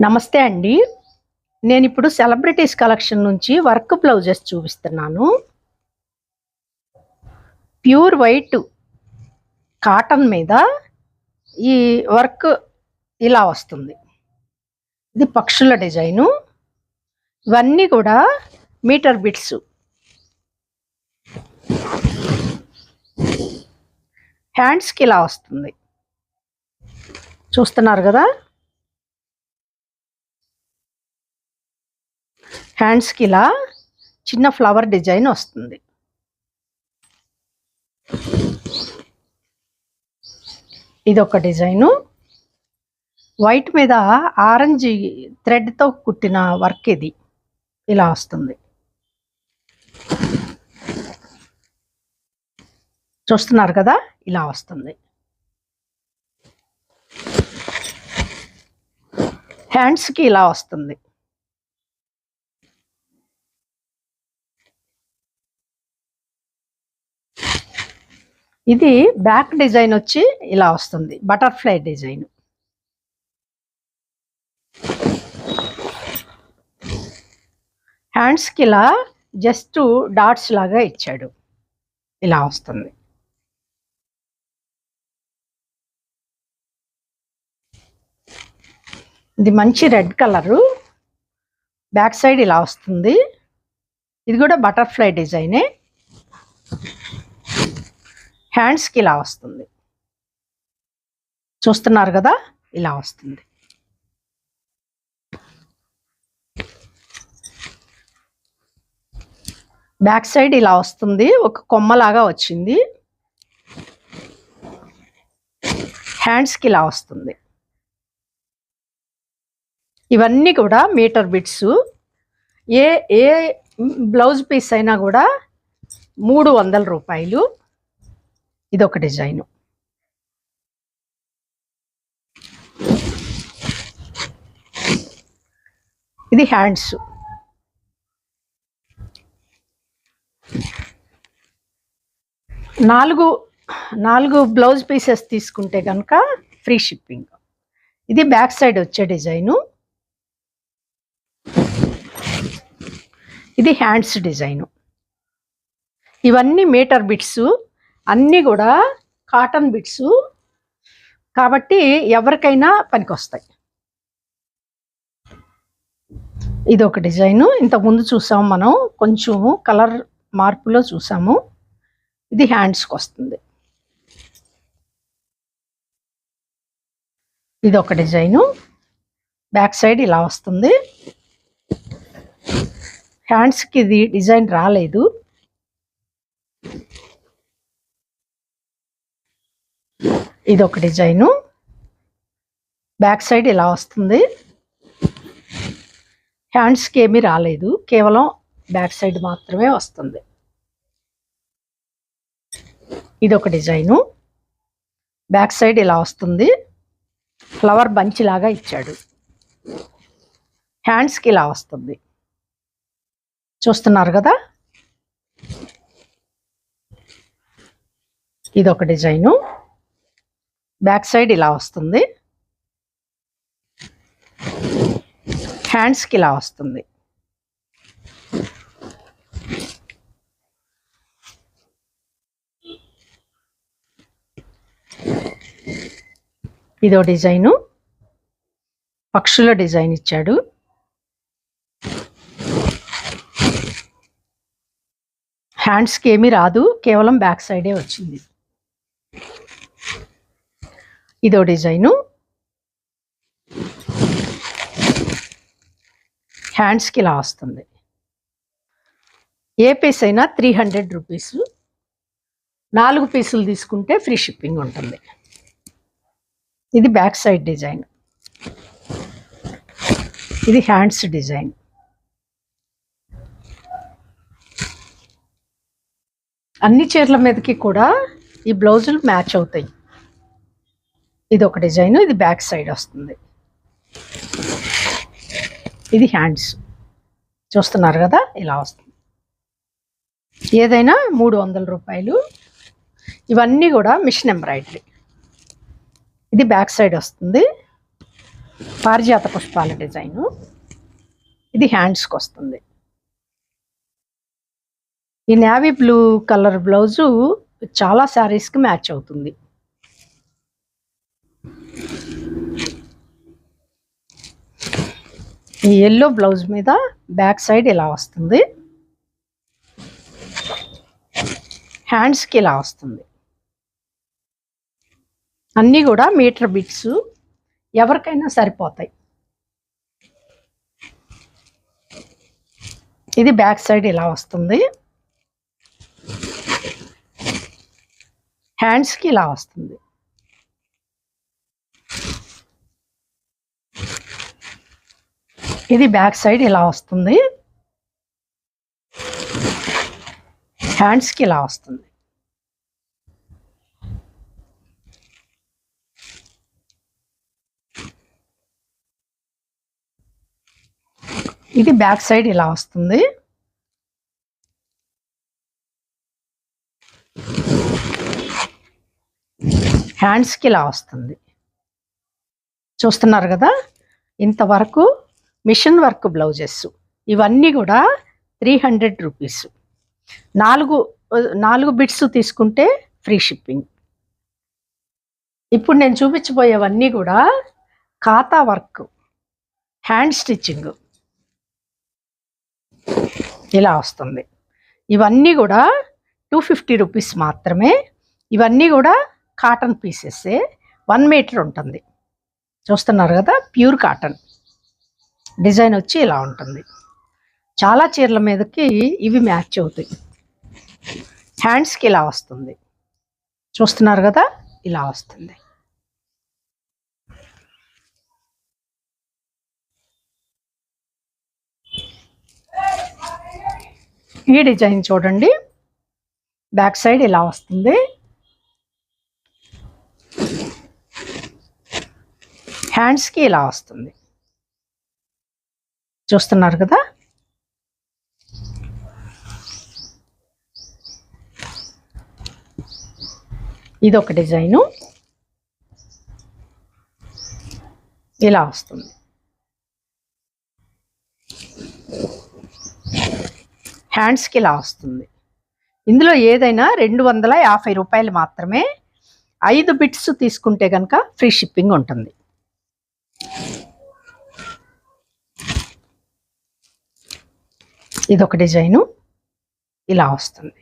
నమస్తే అండి. నేను ఇప్పుడు సెలబ్రిటీస్ కలెక్షన్ నుంచి వర్క్ బ్లౌజెస్ చూపిస్తున్నాను. ప్యూర్ వైట్ కాటన్ మీద ఈ వర్క్ ఇలా వస్తుంది. ఇది పక్షుల డిజైను. ఇవన్నీ కూడా మీటర్ బిట్స్. హ్యాండ్స్కి ఇలా వస్తుంది. చూస్తున్నారు కదా? హ్యాండ్స్కి ఇలా చిన్న ఫ్లవర్ డిజైన్ వస్తుంది. ఇది ఒక డిజైను. వైట్ మీద ఆరెంజ్ థ్రెడ్తో కుట్టిన వర్క్ ఇది. ఇలా వస్తుంది. చూస్తున్నారు కదా? ఇలా వస్తుంది. హ్యాండ్స్కి ఇలా వస్తుంది. ఇది బ్యాక్ డిజైన్ వచ్చి ఇలా వస్తుంది బటర్ఫ్లై డిజైన్. హ్యాండ్స్కి ఇలా జస్ట్ డాట్స్ లాగా ఇచ్చాడు. ఇలా వస్తుంది. ఇది మంచి రెడ్ కలరు. బ్యాక్ సైడ్ ఇలా వస్తుంది. ఇది కూడా బటర్ఫ్లై డిజైనే. హ్యాండ్స్కి ఇలా వస్తుంది. చూస్తున్నారు కదా? ఇలా వస్తుంది. బ్యాక్ సైడ్ ఇలా వస్తుంది. ఒక కొమ్మలాగా వచ్చింది. హ్యాండ్స్కి ఇలా వస్తుంది. ఇవన్నీ కూడా మీటర్ బిట్స్. ఏ ఏ బ్లౌజ్ పీస్ అయినా కూడా మూడు వందల రూపాయలు. ఇదొక డిజైను. డిజైన్ ఇది హ్యాండ్స్. నాలుగు నాలుగు బ్లౌజ్ పీసెస్ తీసుకుంటే కనుక ఫ్రీ షిప్పింగ్. ఇది బ్యాక్ సైడ్ వచ్చే డిజైను. ఇది హ్యాండ్స్ డిజైను. ఇవన్నీ మీటర్ బిట్స్ అన్నీ కూడా కాటన్ బిట్స్ కాబట్టి ఎవరికైనా పనికొస్తాయి. ఇది ఒక డిజైను ఇంతకుముందు చూసాము మనం కొంచెం కలర్ మార్పులో చూసాము. ఇది హ్యాండ్స్కి వస్తుంది. ఇది ఒక డిజైను. బ్యాక్ సైడ్ ఇలా వస్తుంది. హ్యాండ్స్కి ఇది డిజైన్ రాలేదు. ఇది ఒక డిజైను. బ్యాక్ సైడ్ ఇలా వస్తుంది. హ్యాండ్స్కి ఏమీ రాలేదు. కేవలం బ్యాక్ సైడ్ మాత్రమే వస్తుంది. ఇది ఒక డిజైను. బ్యాక్ సైడ్ ఇలా వస్తుంది. ఫ్లవర్ బంచ్ లాగా ఇచ్చాడు. హ్యాండ్స్కి ఇలా వస్తుంది. చూస్తున్నారు కదా? ఇది ఒక డిజైను. బ్యాక్ సైడ్ ఇలా వస్తుంది. హ్యాండ్స్కి ఇలా వస్తుంది. ఇదో డిజైను. పక్షుల డిజైన్ ఇచ్చాడు. హ్యాండ్స్కి ఏమీ రాదు. కేవలం బ్యాక్ సైడే వచ్చింది. ఇదో డిజైను. హ్యాండ్స్కి ఇలా వస్తుంది. ఏ పీస్ అయినా త్రీ హండ్రెడ్ రూపీస్. నాలుగు పీసులు తీసుకుంటే ఫ్రీ షిప్పింగ్ ఉంటుంది. ఇది బ్యాక్ సైడ్ డిజైన్. ఇది హ్యాండ్స్ డిజైన్. అన్ని చీరల మీదకి కూడా ఈ బ్లౌజులు మ్యాచ్ అవుతాయి. ఇది ఒక డిజైన్ ఇది బ్యాక్ సైడ్ వస్తుంది. ఇది హ్యాండ్స్. చూస్తున్నారు కదా ఇలా వస్తుంది. ఏదైనా మూడు వందల రూపాయలు. ఇవన్నీ కూడా మిషన్ ఎంబ్రాయిడరీ. ఇది బ్యాక్ సైడ్ వస్తుంది. పారిజాత పుష్పాల డిజైను. ఇది హ్యాండ్స్కి వస్తుంది. ఈ నేవీ బ్లూ కలర్ బ్లౌజు చాలా శారీస్కి మ్యాచ్ అవుతుంది. ఈ ఎల్లో బ్లౌజ్ మీద బ్యాక్ సైడ్ ఇలా వస్తుంది? హ్యాండ్స్కి ఇలా వస్తుంది? అన్నీ కూడా మీటర్ బిట్స్ ఎవరికైనా సరిపోతాయి. ఇది బ్యాక్ సైడ్ ఇలా వస్తుంది? హ్యాండ్స్కి ఇలా వస్తుంది? ఇది బ్యాక్ సైడ్ ఇలా వస్తుంది. హ్యాండ్స్కి ఇలా వస్తుంది. ఇది బ్యాక్ సైడ్ ఇలా వస్తుంది. హ్యాండ్స్కి ఇలా వస్తుంది. చూస్తున్నారు కదా? ఇంతవరకు మిషన్ వర్క్ బ్లౌజెస్. ఇవన్నీ కూడా త్రీ హండ్రెడ్ రూపీస్ నాలుగు నాలుగు బిట్స్ తీసుకుంటే ఫ్రీ షిప్పింగ్. ఇప్పుడు నేను చూపించబోయేవన్నీ కూడా ఖాతా వర్క్ హ్యాండ్ స్టిచ్చింగ్. ఇలా వస్తుంది. ఇవన్నీ కూడా టూ ఫిఫ్టీ రూపీస్ మాత్రమే. ఇవన్నీ కూడా కాటన్ పీసెస్ వన్ మీటర్ ఉంటుంది. చూస్తున్నారు కదా? ప్యూర్ కాటన్ డిజైన్ వచ్చి ఇలా ఉంటుంది. చాలా చీరల మీదకి ఇవి మ్యాచ్ అవుతాయి. హ్యాండ్స్కి ఇలా వస్తుంది. చూస్తున్నారు కదా? ఇలా వస్తుంది. ఈ డిజైన్ చూడండి. బ్యాక్ సైడ్ ఇలా వస్తుంది. హ్యాండ్స్కి ఇలా వస్తుంది. చూస్తున్నారు కదా? ఇది ఒక డిజైను. ఇలా వస్తుంది. హ్యాండ్స్కి ఇలా వస్తుంది. ఇందులో ఏదైనా రెండు వందల యాభై రూపాయలు మాత్రమే ఐదు బిట్స్ తీసుకుంటే కనుక ఫ్రీ షిప్పింగ్ ఉంటుంది. ఇది ఒక డిజైను. ఇలా వస్తుంది.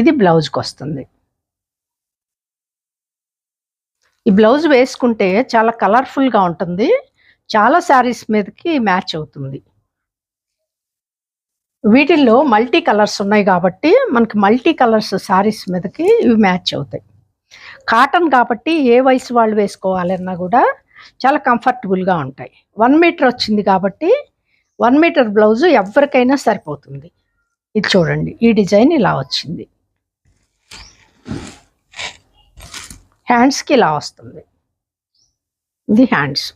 ఇది బ్లౌజ్కి వస్తుంది. ఈ బ్లౌజ్ వేసుకుంటే చాలా కలర్ఫుల్గా ఉంటుంది. చాలా శారీస్ మీదకి మ్యాచ్ అవుతుంది. వీటిల్లో మల్టీ కలర్స్ ఉన్నాయి కాబట్టి మనకి మల్టీ కలర్స్ శారీస్ మీదకి ఇవి మ్యాచ్ అవుతాయి. కాటన్ కాబట్టి ఏ వయసు వాళ్ళు వేసుకోవాలన్నా కూడా చాలా కంఫర్టబుల్గా ఉంటాయి. వన్ మీటర్ వచ్చింది కాబట్టి వన్ మీటర్ బ్లౌజ్ ఎవరికైనా సరిపోతుంది. ఇది చూడండి ఈ డిజైన్ ఇలా వచ్చింది. హ్యాండ్స్కి ఇలా వస్తుంది. ఇది హ్యాండ్స్.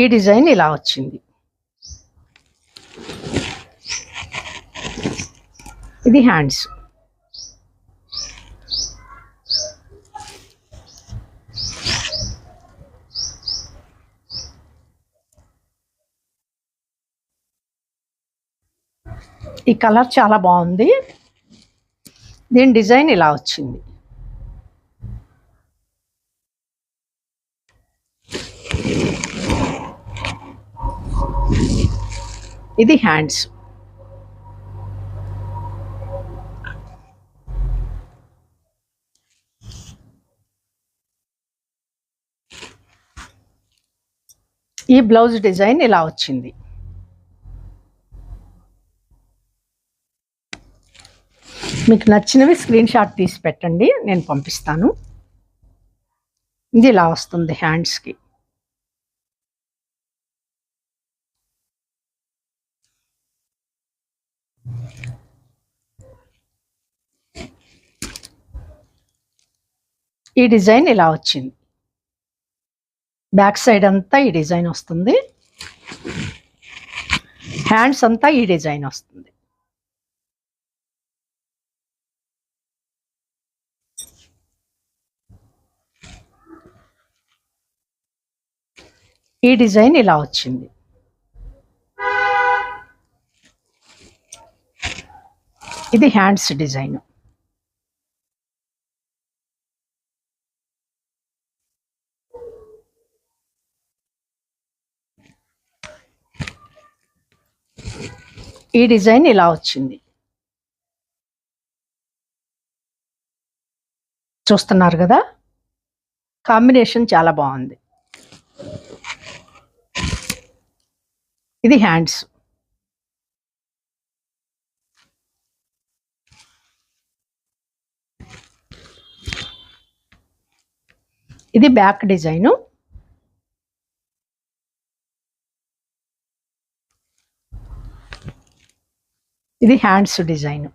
ఈ డిజైన్ ఇలా వచ్చింది. ఇది హ్యాండ్స్. ఈ కలర్ చాలా బాగుంది. దీని డిజైన్ ఇలా వచ్చింది. ఇది హ్యాండ్స్. ఈ బ్లౌజ్ డిజైన్ ఇలా వచ్చింది. మీకు నచ్చినవి స్క్రీన్ షాట్ తీసి పెట్టండి నేను పంపిస్తాను. ఇది ఇలా వస్తుంది హ్యాండ్స్కి ఈ డిజైన్ ఇలా వచ్చింది. బ్యాక్ సైడ్ అంతా ఈ డిజైన్ వస్తుంది. హ్యాండ్స్ అంతా ఈ డిజైన్ వస్తుంది. ఈ డిజైన్ ఇలా వచ్చింది. ఇది హ్యాండ్స్ డిజైన్. ఈ డిజైన్ ఇలా వచ్చింది. చూస్తున్నారు కదా? కాంబినేషన్ చాలా బాగుంది. ఇది హ్యాండ్స్. ఇది బ్యాక్ డిజైను. ఇది హ్యాండ్స్ డిజైన్.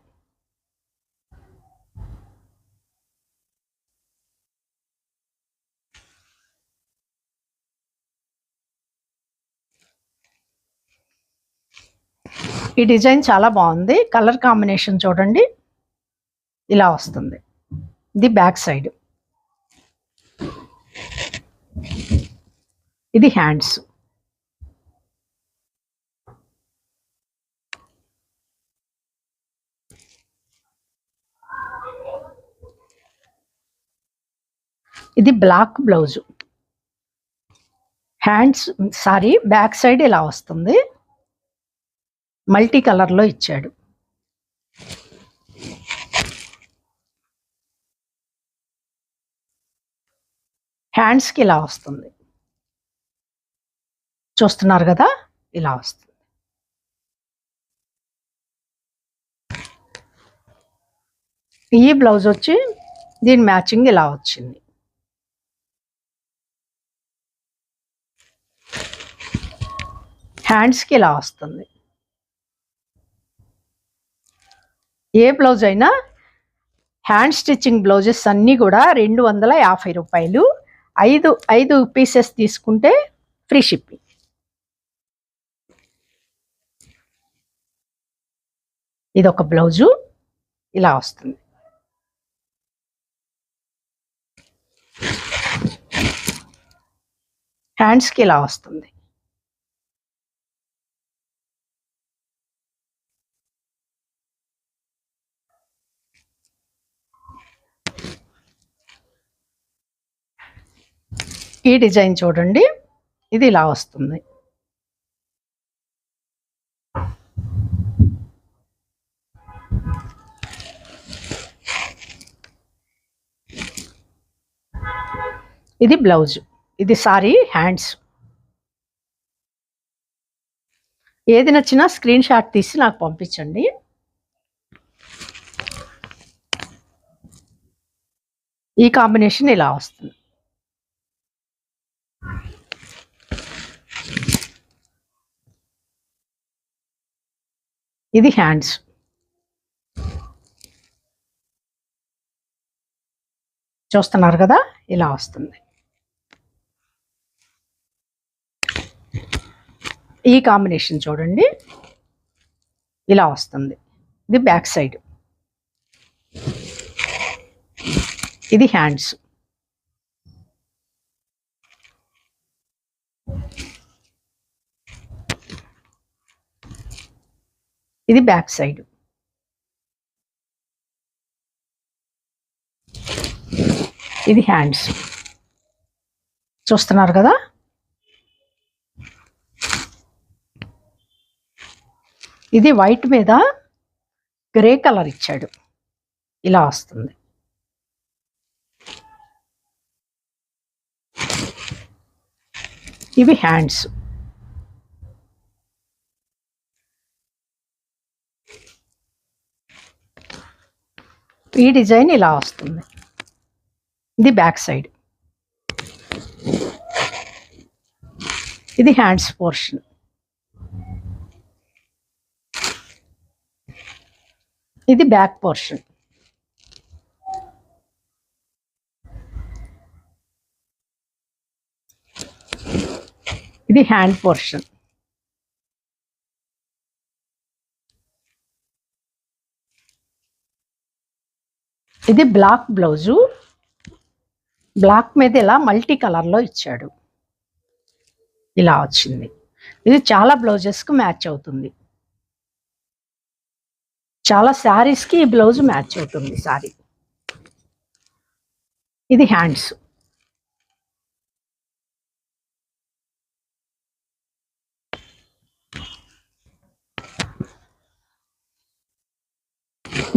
ఈ డిజైన్ చాలా బాగుంది. కలర్ కాంబినేషన్ చూడండి. ఇలా వస్తుంది. ఇది బ్యాక్ సైడ్. ఇది హ్యాండ్స్. ఇది black blouse. Hands sorry back side ఇలా వస్తుంది. మల్టీ కలర్లో ఇచ్చాడు. హ్యాండ్స్కి ఇలా వస్తుంది. చూస్తున్నారు కదా? ఇలా వస్తుంది. ఈ బ్లౌజ్ వచ్చి దీని మ్యాచింగ్ ఇలా వచ్చింది. హ్యాండ్స్కి ఇలా వస్తుంది. ఏ బ్లౌజ్ అయినా హ్యాండ్ స్టిచ్చింగ్ బ్లౌజెస్ అన్నీ కూడా రెండు వందల యాభై రూపాయలు. ఐదు ఐదు పీసెస్ తీసుకుంటే ఫ్రీ షిప్పింగ్. ఇది ఒక బ్లౌజు. ఇలా వస్తుంది. హ్యాండ్స్కి ఇలా వస్తుంది. ఈ డిజైన్ చూడండి. ఇది ఇలా వస్తుంది. ఇది బ్లౌజ్. ఇది సారీ హ్యాండ్స్. ఏది నచ్చినా స్క్రీన్ షాట్ తీసి నాకు పంపించండి. ఈ కాంబినేషన్ ఇలా వస్తుంది. ఇది హ్యాండ్స్. చూస్తున్నారు కదా? ఇలా వస్తుంది. ఈ కాంబినేషన్ చూడండి. ఇలా వస్తుంది. ఇది బ్యాక్ సైడ్. ఇది హ్యాండ్స్. ఇది బ్యాక్ సైడ్. ఇది హ్యాండ్స్. చూస్తున్నారు కదా? ఇది వైట్ మీద గ్రే కలర్ ఇచ్చాడు. ఇలా వస్తుంది. ఇవి హ్యాండ్స్. ఈ డిజైన్ ఇలా వస్తుంది ఇది బ్యాక్ సైడ్ ఇది హ్యాండ్స్ పోర్షన్ ఇది బ్యాక్ పోర్షన్ ఇది హ్యాండ్ పోర్షన్ ఇది బ్లాక్ బ్లౌజు. బ్లాక్ మీద ఇలా మల్టీ కలర్లో ఇచ్చాడు. ఇలా వచ్చింది. ఇది చాలా బ్లౌజెస్కి మ్యాచ్ అవుతుంది. చాలా శారీస్కి ఈ బ్లౌజ్ మ్యాచ్ అవుతుంది సారీ ఇది హ్యాండ్స్.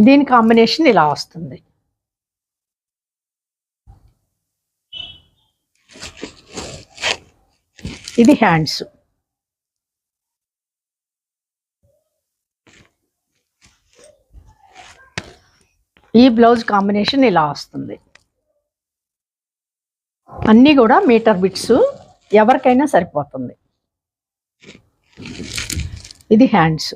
దీని కాంబినేషన్ ఇలా వస్తుంది. ఇది హ్యాండ్స్. ఈ బ్లౌజ్ కాంబినేషన్ ఇలా వస్తుంది. అన్నీ కూడా మీటర్ బిట్స్. ఎవరికైనా సరిపోతుంది. ఇది హ్యాండ్స్.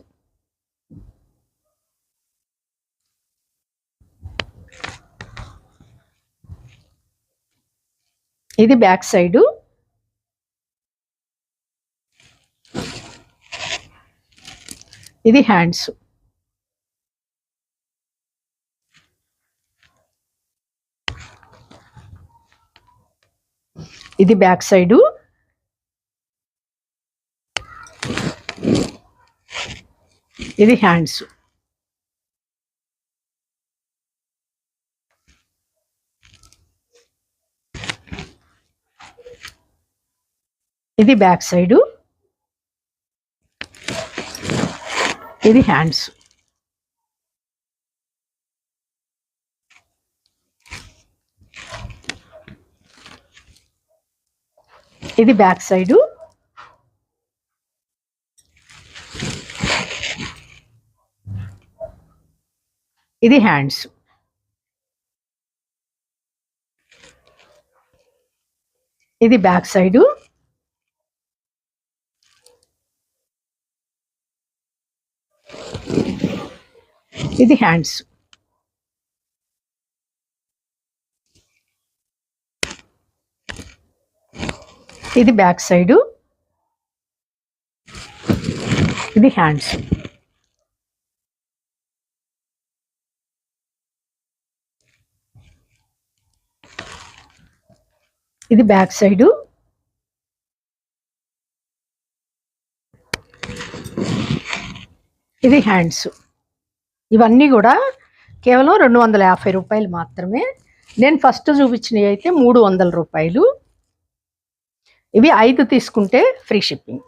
ఇది బ్యాక్ సైడు. ఇది హ్యాండ్స్. ఇది బ్యాక్ సైడు. ఇది హ్యాండ్స్. ఇది బ్యాక్ సైడు. ఇది హ్యాండ్స్ ఇది బ్యాక్ సైడు ఇది హ్యాండ్స్ ఇది బ్యాక్ సైడు ఇది హ్యాండ్స్. ఇది బ్యాక్ సైడు. ఇది హ్యాండ్స్. ఇది బ్యాక్ సైడు. ఇది హ్యాండ్స్. ఇవన్నీ కూడా కేవలం రెండు వందల యాభై రూపాయలు మాత్రమే. నేను ఫస్ట్ చూపించినవి అయితే మూడు వందల రూపాయలు. ఇవి ఐదు తీసుకుంటే ఫ్రీ షిప్పింగ్.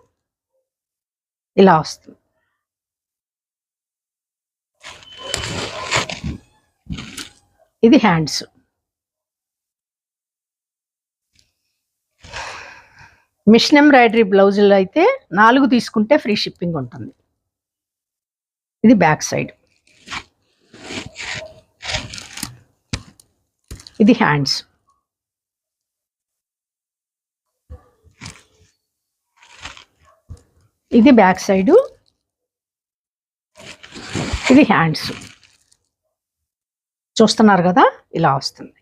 ఇలా వస్తుంది. ఇది హ్యాండ్స్. మిషన్ ఎంబ్రాయిడరీ బ్లౌజులు అయితే నాలుగు తీసుకుంటే ఫ్రీ షిప్పింగ్ ఉంటుంది. ఇది బ్యాక్ సైడ్. ఇది హ్యాండ్స్. ఇది బ్యాక్ సైడు. ఇది హ్యాండ్స్. చూస్తున్నారు కదా ఇలా వస్తుంది.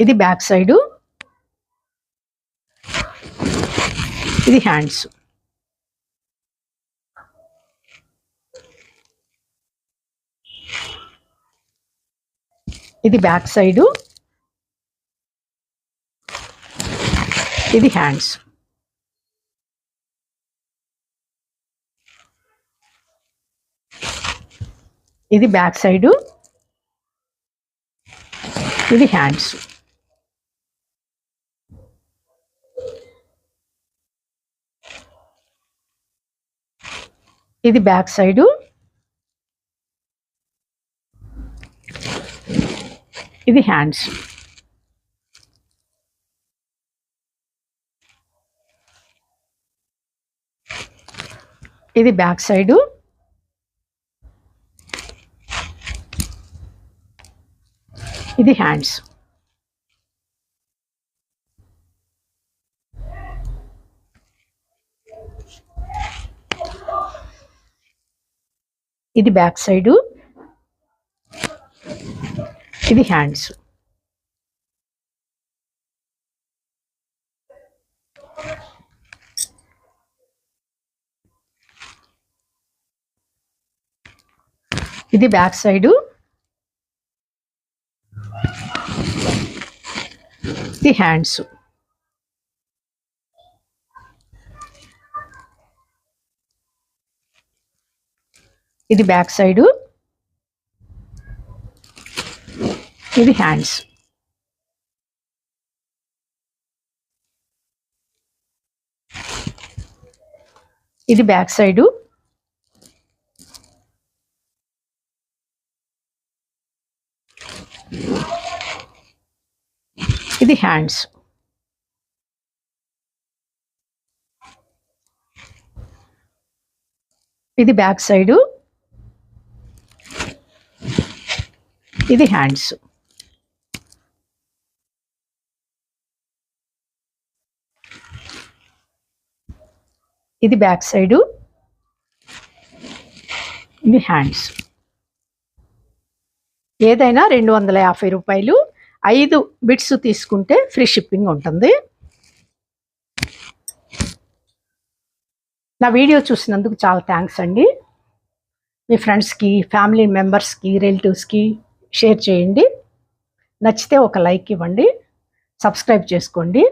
ఇది బ్యాక్ సైడు. ఇది హ్యాండ్స్. ఇది బ్యాక్ సైడు. ఇది హ్యాండ్స్. ఇది బ్యాక్ సైడు. ఇది హ్యాండ్స్. ఇది బ్యాక్ సైడు. ఇది హ్యాండ్స్. ఇది బ్యాక్ సైడు. ఇది హ్యాండ్స్. ఇది బ్యాక్ సైడు. ఇది హ్యాండ్స్ ఇది బ్యాక్ సైడు. ఇది హ్యాండ్స్. ఇది బ్యాక్ సైడు. ఇది హ్యాండ్స్. ఇది బ్యాక్ సైడు. ఇది హ్యాండ్స్. ఇది బ్యాక్ సైడు. ఇది హ్యాండ్స్. ఇది బ్యాక్ సైడు. ఇది హ్యాండ్స్. ఏదైనా రెండు వందల యాభై రూపాయలు. ఐదు బిట్స్ తీసుకుంటే ఫ్రీ షిప్పింగ్ ఉంటుంది. నా వీడియో చూసినందుకు చాలా థ్యాంక్స్ అండి. మీ ఫ్రెండ్స్కి ఫ్యామిలీ మెంబర్స్కి రిలేటివ్స్కి షేర్ చేయండి. నచ్చితే ఒక లైక్ ఇవ్వండి. సబ్స్క్రైబ్ చేసుకోండి.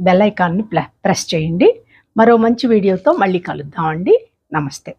బెల్ ఐకాన్ని ప్రెస్ చేయండి. మరో మంచి వీడియోతో మళ్ళీ కలుద్దామండి. నమస్తే.